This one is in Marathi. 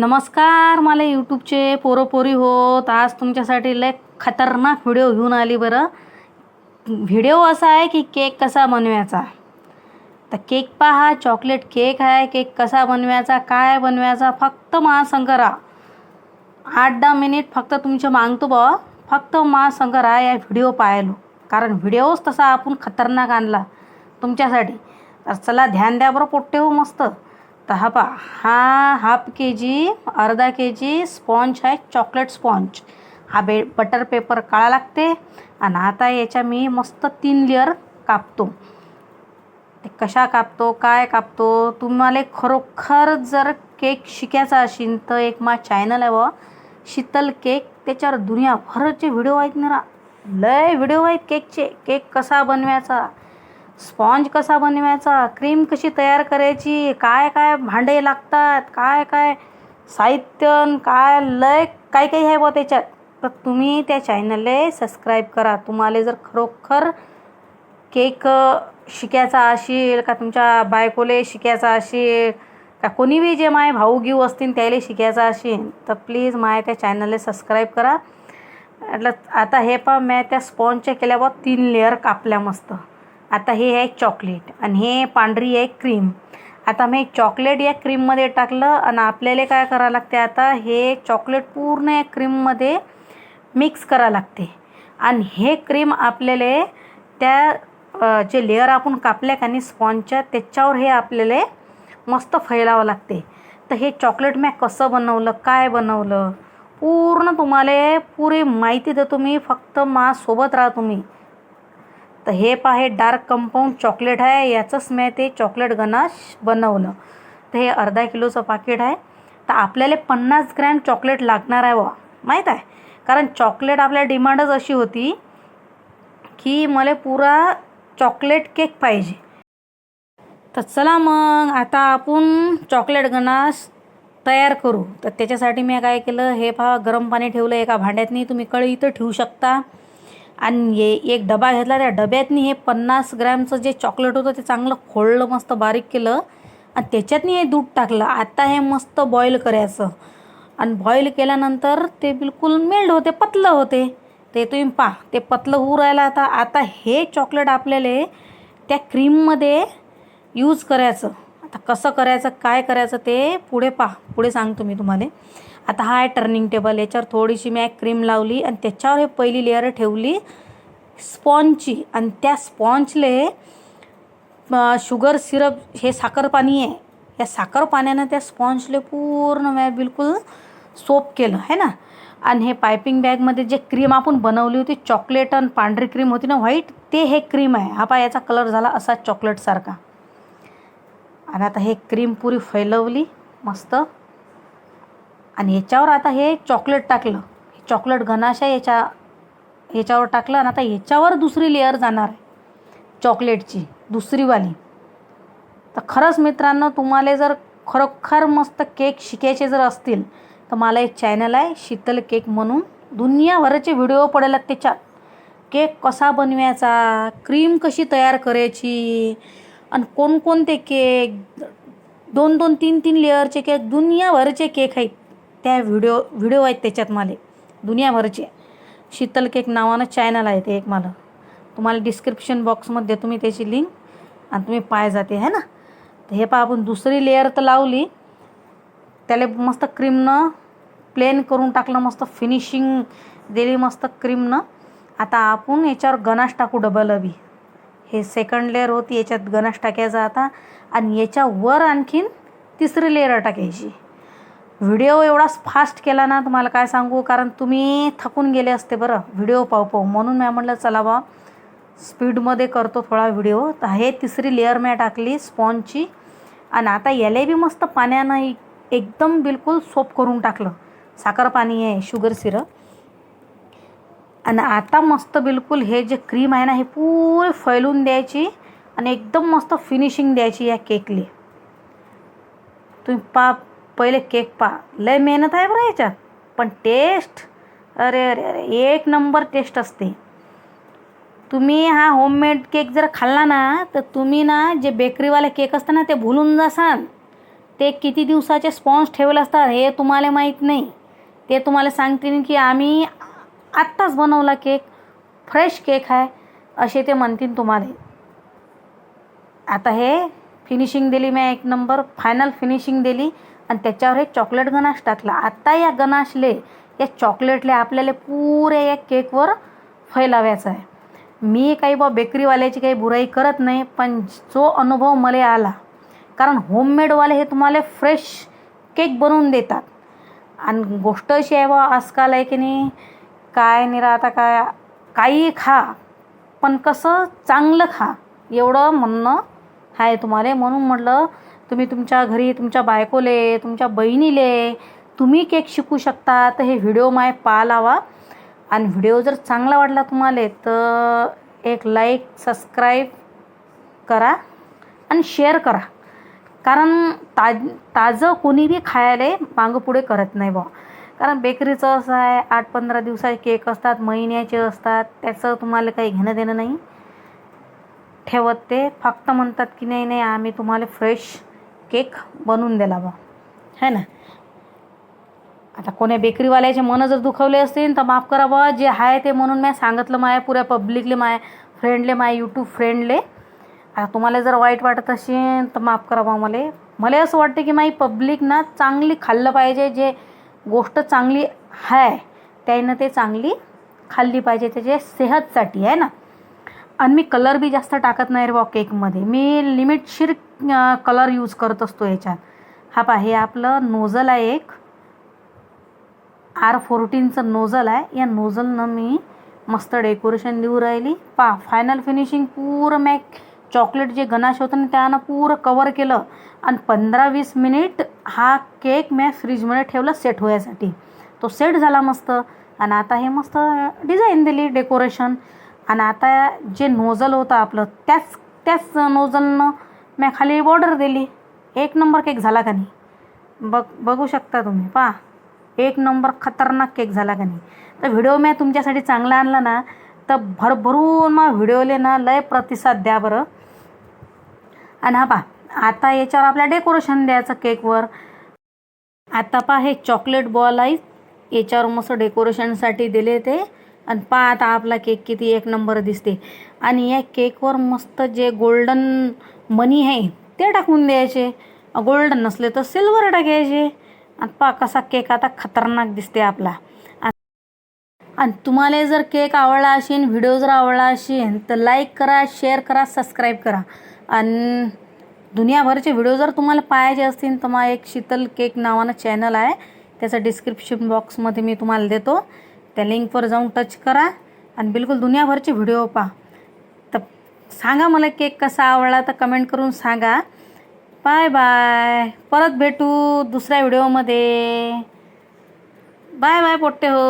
नमस्कार मला यूट्यूबचे पोरोपोरी होत. आज तुमच्यासाठी लय खतरनाक व्हिडिओ घेऊन आली बरं. व्हिडिओ असा आहे की केक कसा बनवायचा? तर केक पहा चॉकलेट केक आहे केक कसा बनवायचा काय बनवायचा फक्त महासंग संगरा आठ दहा मिनिट फक्त तुमचे मागतो बा. फक्त महासंग राहा या व्हिडिओ पाहिलो. कारण व्हिडिओच तसा आपण खतरनाक आणला तुमच्यासाठी. तर चला ध्यान द्या बरं पोट्टे हो मस्त. तर हा पा हा हाफ के जी अर्धा के जी स्पॉन्ज आहे चॉकलेट स्पॉन्ज हा बे बटर पेपर काळा लागते आणि आता याच्या मी मस्त तीन लेअर कापतो ते कशा कापतो काय कापतो तुम्हाला खरोखर जर केक शिकायचा असेल तर एक मा चॅनल आहे व शीतल केक त्याच्यावर दुनियाभरचे व्हिडिओ आहेत ना लय व्हिडिओ आहेत केकचे केक कसा बनवायचा स्पॉन्ज कसा बनवायचा? क्रीम कशी तयार करायची? काय काय भांडे लागतात? काय काय साहित्य काय लय काय काही आहे बा त्याच्यात? तर तुम्ही त्या चॅनलला सबस्क्राईब करा. तुम्हाला जर खरोखर केक शिकायचा असेल का तुमच्या बायकोले शिकायचा असेल का कोणी बी जे माय भाऊ घेऊ असतील त्याला शिकायचा असेल तर प्लीज माय त्या चॅनलला सबस्क्राईब करा. आता हे पहा मॅ त्या स्पॉन्जच्या केल्या तीन लेअर कापल्या मस्त. आता हे आहे चॉकलेट आणि हे पांढरी आहे क्रीम. आता मी चॉकलेट या क्रीममध्ये टाकलं आणि आपल्याला काय करावं लागते आता? हे चॉकलेट पूर्ण या क्रीममध्ये मिक्स करावं लागते. आणि हे क्रीम आपल्याला त्या जे लेअर आपण कापल्या का नाही स्पॉन्जच्या त्याच्यावर हे आपल्याला मस्त फैलावं लागते. तर हे चॉकलेट मी कसं बनवलं काय बनवलं? पूर्ण तुम्हाला पुरी माहिती देतो मी फक्त मा सोबत राहा तुम्ही. तर हे पाहे डार्क कंपाऊंड चॉकलेट आहे. याचंच मी ते चॉकलेट गनाश बनवलं तर हे अर्धा किलोचं पाकिट आहे. तर आपल्याला पन्नास ग्रॅम चॉकलेट लागणार आहे वा माहीत आहे? कारण चॉकलेट आपल्या डिमांडच अशी होती की मला पुरा चॉकलेट केक पाहिजे. तर चला मग आता आपण चॉकलेट गनाश तयार करू. तर त्याच्यासाठी मी काय केलं हे पहा गरम पाणी ठेवलं एका भांड्यातनी. तुम्ही कळी इथं ठेवू शकता. आणि हे एक डबा घेतला त्या डब्यातनी हे पन्नास ग्रॅमचं जे चॉकलेट होतं ते चांगलं खोळलं मस्त बारीक केलं. आणि त्याच्यातनी हे दूध टाकलं. आता हे मस्त बॉईल करायचं. आणि बॉईल केल्यानंतर ते बिलकुल मेल्ड होते पतलं होते. ते तुम्ही पा ते पतलं होऊ राहिलं आता आता हे चॉकलेट आपल्याला त्या क्रीममध्ये यूज करायचं. आता कसं करायचं काय करायचं ते पुढे पा पुढे सांगतो मी तुम्हाला. आता हा आहे टर्निंग टेबल याच्यावर थोडीशी मी क्रीम लावली आणि त्याच्यावर हे पहिली लेअर ठेवली स्पॉन्जची आणि त्या स्पॉन्जले शुगर सिरप हे साखर पाणी आहे. या साखर पाण्यानं त्या स्पॉन्जले पूर्ण मी बिलकुल सोप केलं आहे ना? आणि हे पायपिंग बॅगमध्ये जे क्रीम आपण बनवली होती चॉकलेट आणि पांढरी क्रीम होती ना व्हाईट ते हे क्रीम आहे. हा पा याचा कलर झाला असा चॉकलेटसारखा आणि आता हे क्रीम पुरी फैलवली मस्त. आणि याच्यावर आता हे चॉकलेट टाकलं. हे चॉकलेट घनाशा याच्या याच्यावर टाकलं आणि आता याच्यावर दुसरी लेअर जाणार आहे. चॉकलेटची दुसरीवाली तर खरंच मित्रांनो तुम्हाला जर खरोखर मस्त केक शिकायचे जर असतील तर मला एक चॅनल आहे शीतल केक म्हणून. दुनियाभराचे व्हिडिओ पडेल त्याच्यात. केक कसा बनवायचा क्रीम कशी तयार करायची आणि कोणकोणते केक दोन दोन तीन तीन लेअरचे केक दुनियाभरचे केक आहेत. त्या व्हिडिओ व्हिडिओ आहेत त्याच्यात मला. दुनियाभरचे. शीतल केक नावानं चॅनल आहे ते एक मला. तुम्हाला डिस्क्रिप्शन बॉक्समध्ये तुम्ही त्याची लिंक आणि तुम्ही पाय जाते है ना? तर हे पहा आपण दुसरी लेअर तर लावली. त्याला मस्त क्रीमनं प्लेन करून टाकलं मस्त फिनिशिंग दिली मस्त क्रीमनं आता आपण याच्यावर गनाश टाकू डबल बी हे सेकंड लेअर होती याच्यात गनाश टाकायचा आता. आणि याच्यावर आणखीन तिसरी लेअर टाकायची. व्हिडिओ एवढा फास्ट केला ना तुम्हाला काय सांगू? कारण तुम्ही थकून गेले असते बरं व्हिडिओ पाहू पाहू म्हणून मी म्हटलं चला बा स्पीडमध्ये करतो थोडा व्हिडिओ. तर हे तिसरी लेअर मी टाकली स्पॉन्जची आणि आता याला बी मस्त पाण्यानं एकदम बिलकुल सोप करून टाकलं. साखर पाणी आहे शुगर सिरप आणि आता मस्त बिलकुल हे जे क्रीम आहे ना हे पुरे फैलून द्यायची आणि एकदम मस्त फिनिशिंग द्यायची या केकले तुम्ही पा पहिले केक पा लय मेहनत आहे बरं याच्यात. पण टेस्ट अरे अरे अरे एक नंबर टेस्ट असते. तुम्ही हा होममेड केक जर खाल्ला ना तर तुम्ही ना जे बेकरीवाले केक असतं ना ते भुलून जासाल ते किती दिवसाचे स्पॉन्स ठेवले असतात हे तुम्हाला माहीत नाही. ते तुम्हाला सांगतील की आम्ही आत्ताच बनवला केक फ्रेश केक आहे असे ते म्हणतील तुम्हाला. आता हे फिनिशिंग दिली मी एक नंबर फायनल फिनिशिंग दिली. आणि त्याच्यावर हे चॉकलेट गनाश टाकला. आता या गनाशले या चॉकलेटले आपल्याला पुरे या केकवर फैलाव्याचं आहे. मी काही बा बेकरीवाल्याची काही बुराई करत नाही पण जो अनुभव मला आला कारण होममेडवाले हे तुम्हाला फ्रेश केक बनवून देतात. आणि गोष्ट अशी आहे बा आजकाल आहे की नाही काय नाही आता काय काही खा पण कसं चांगलं खा एवढं म्हणणं आहे तुम्हाला. म्हणून म्हटलं तुम्ही तुमच्या घरी तुमच्या बायकोले तुमच्या बहिणीले तुम्ही केक शिकू शकता. तर हे व्हिडिओ माय पा लावा. आणि व्हिडिओ जर चांगला वाटला तुम्हाला तर एक लाईक सबस्क्राईब करा आणि शेअर करा. कारण ताज ताजं कोणी बी खायला मागं पुढे करत नाही बा कारण बेकरीचं असं आहे आठ पंधरा दिवसाचे केक असतात महिन्याचे असतात त्याचं तुम्हाला काही घेणं देणं नाही. ठेवत ते फक्त म्हणतात की नाही नाही आम्ही तुम्हाला फ्रेश केक बनवून दिला बा है ना? आता कोण्या बेकरीवाल्याचे मनं जर दुखवले असतील तर माफ करा बा जे आहे ते म्हणून मी सांगितलं माय पुऱ्या पब्लिकले माय फ्रेंडले माय यूट्यूब फ्रेंडले आता तुम्हाला जर वाईट वाटत असेल तर माफ करा बा मला मला असं वाटतं की माई पब्लिक ना चांगली खाल्लं पाहिजे. जे गोष्ट चांगली आहे त्यानं ते चांगली खाल्ली पाहिजे. त्याच्या सेहतसाठी आहे ना? आणि मी कलर बी जास्त टाकत नाही रे बा केकमध्ये मी लिमिटशीर कलर यूज करत असतो याच्यात हा पहा हे आपलं नोझल आहे एक. आर फोर्टीनचं नोझल आहे. या नोझलनं मी मस्त डेकोरेशन देऊ राहिली. पा फायनल फिनिशिंग पुरं मॅक चॉकलेट जे गनाश होतं ना त्यानं पुरं कवर केलं. आणि पंधरा वीस मिनिट हा केक मी फ्रीजमध्ये ठेवला सेट होण्यासाठी. तो सेट झाला मस्त. आणि आता हे मस्त डिझाईन दिली डेकोरेशन आणि आता जे नोझल होतं आपलं त्याच त्याच नोझलनं मी खाली बॉर्डर दिली. एक नंबर केक झाला का नाही? बघ बघू शकता तुम्ही. पहा एक नंबर खतरनाक केक झाला का नाही? तर व्हिडिओ मी तुमच्यासाठी चांगला आणला ना तर भरभरून मग व्हिडिओले ना लय प्रतिसाद द्या बरं. आणि हा पहा आता याच्यावर आपल्या डेकोरेशन द्यायचं केकवर आता पहा हे चॉकलेट बॉल आहे याच्यावर मस्त डेकोरेशनसाठी दिले ते. आणि पहा आता आपला केक किती एक नंबर दिसते. आणि या केकवर मस्त जे गोल्डन मनी आहे ते टाकून द्यायचे. गोल्डन नसले तर सिल्वर टाकायचे. आणि पहा कसा केक आता खतरनाक दिसते आपला. आणि तुम्हाला जर केक आवडला असेल व्हिडिओ जर आवडला असेल तर लाईक करा शेअर करा सबस्क्राईब करा. आणि दुनियाभरचे व्हिडिओ जर तुम्हाला पाहायचे असतील तर मग एक शीतल केक नावानं चॅनल आहे. त्याचं डिस्क्रिप्शन बॉक्समध्ये मी तुम्हाला देतो. त्या लिंकवर जाऊन टच करा आणि बिलकुल दुनियाभरचे व्हिडिओ पहा. तर सांगा मला केक कसा आवडला तर कमेंट करून सांगा. बाय बाय परत भेटू दुसऱ्या व्हिडिओमध्ये बाय बाय पोट्टे हो.